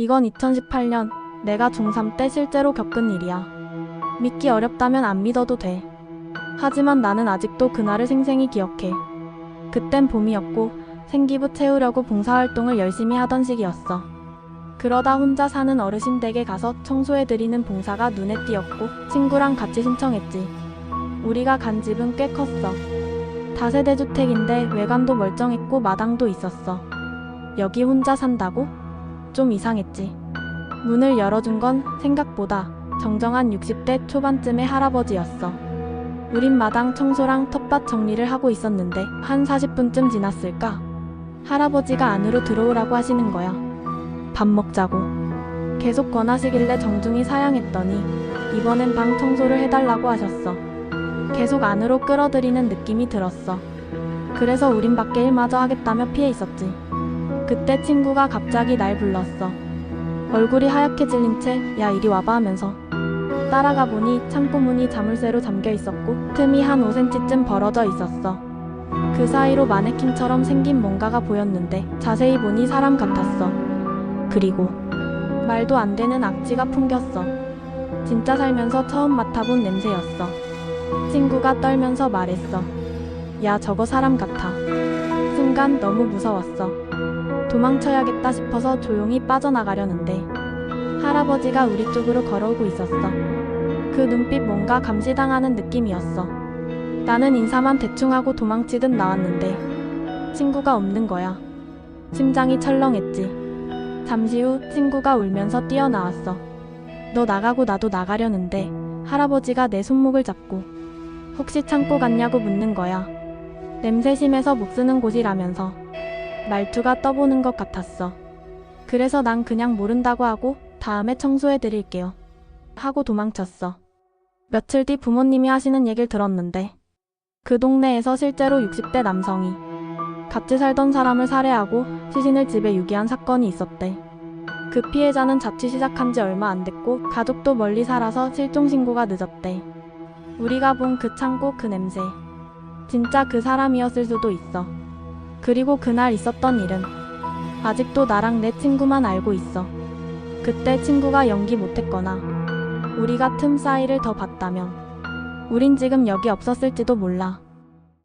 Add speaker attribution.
Speaker 1: 이건 2018년 내가 중3 때 실제로 겪은 일이야. 믿기 어렵다면 안 믿어도 돼. 하지만 나는 아직도 그날을 생생히 기억해. 그땐 봄이었고 생기부 채우려고 봉사활동을 열심히 하던 시기였어. 그러다 혼자 사는 어르신 댁에 가서 청소해드리는 봉사가 눈에 띄었고 친구랑 같이 신청했지. 우리가 간 집은 꽤 컸어. 다세대 주택인데 외관도 멀쩡했고 마당도 있었어. 여기 혼자 산다고? 좀 이상했지. 문을 열어준 건 생각보다 정정한 60대 초반쯤의 할아버지였어. 우린 마당 청소랑 텃밭 정리를 하고 있었는데 한 40분쯤 지났을까? 할아버지가 안으로 들어오라고 하시는 거야. 밥 먹자고. 계속 권하시길래 정중히 사양했더니 이번엔 방 청소를 해달라고 하셨어. 계속 안으로 끌어들이는 느낌이 들었어. 그래서 우린 밖에 일마저 하겠다며 피해 있었지. 그때 친구가 갑자기 날 불렀어. 얼굴이 하얗게 질린 채, 야, 이리 와봐 하면서. 따라가 보니 창고 문이 자물쇠로 잠겨 있었고, 틈이 한 5cm쯤 벌어져 있었어. 그 사이로 마네킹처럼 생긴 뭔가가 보였는데, 자세히 보니 사람 같았어. 그리고, 말도 안 되는 악취가 풍겼어. 진짜 살면서 처음 맡아본 냄새였어. 친구가 떨면서 말했어. 야, 저거 사람 같아. 순간 너무 무서웠어. 도망쳐야겠다 싶어서 조용히 빠져나가려는데 할아버지가 우리 쪽으로 걸어오고 있었어. 그 눈빛 뭔가 감시당하는 느낌이었어. 나는 인사만 대충 하고 도망치듯 나왔는데 친구가 없는 거야. 심장이 철렁했지. 잠시 후 친구가 울면서 뛰어나왔어. 너 나가고 나도 나가려는데 할아버지가 내 손목을 잡고 혹시 창고 갔냐고 묻는 거야. 냄새 심해서 못 쓰는 곳이라면서 말투가 떠보는 것 같았어. 그래서 난 그냥 모른다고 하고 다음에 청소해 드릴게요. 하고 도망쳤어. 며칠 뒤 부모님이 하시는 얘기를 들었는데 그 동네에서 실제로 60대 남성이 같이 살던 사람을 살해하고 시신을 집에 유기한 사건이 있었대. 그 피해자는 자취 시작한 지 얼마 안 됐고 가족도 멀리 살아서 실종 신고가 늦었대. 우리가 본 그 창고 그 냄새. 진짜 그 사람이었을 수도 있어. 그리고 그날 있었던 일은 아직도 나랑 내 친구만 알고 있어. 그때 친구가 연기 못했거나 우리가 틈 사이를 더 봤다면 우린 지금 여기 없었을지도 몰라.